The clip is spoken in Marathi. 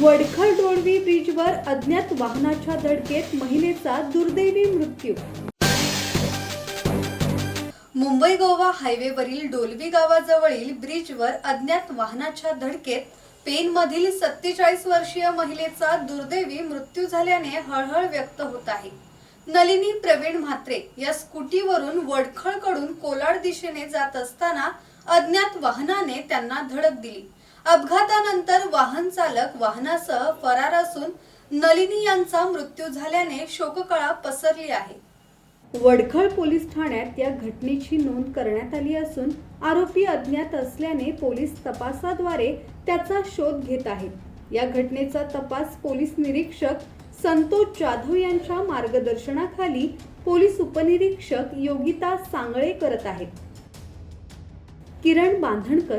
वडखळ डोळवी ब्रिजवर अज्ञात वाहनाच्या धडकेत महिलेचा दुर्दैवी मृत्यू. मुंबई गोवा हायवेवरील डोलवी गावाजवळील ब्रिजवर अज्ञात वाहनाच्या धडकेत पेनमधील सत्तेचाळीस वर्षीय महिलेचा दुर्दैवी मृत्यू झाल्याने हळहळ व्यक्त होत आहे. नलिनी प्रवीण म्हात्रे या स्कूटीवरून वडखळकडून कोलाड दिशेने जात असताना अज्ञात वाहनाने त्यांना धडक दिली. अपघातानंतर वाहन चालक वाहनासह फरार असून नलिनी यांचा मृत्यू झाल्याने शोककळा पसरली आहे. वडखळ पोलीस ठाण्यात या घटनेची नोंद करण्यात आली असून आरोपी अज्ञात असल्याने पोलीस तपासाद्वारे त्याचा शोध घेत आहेत. या घटनेचा तपास पोलीस निरीक्षक संतोष जाधव यांच्या मार्गदर्शनाखाली पोलीस उपनिरीक्षक योगिता सांगळे करत आहेत. किरण बांधणकर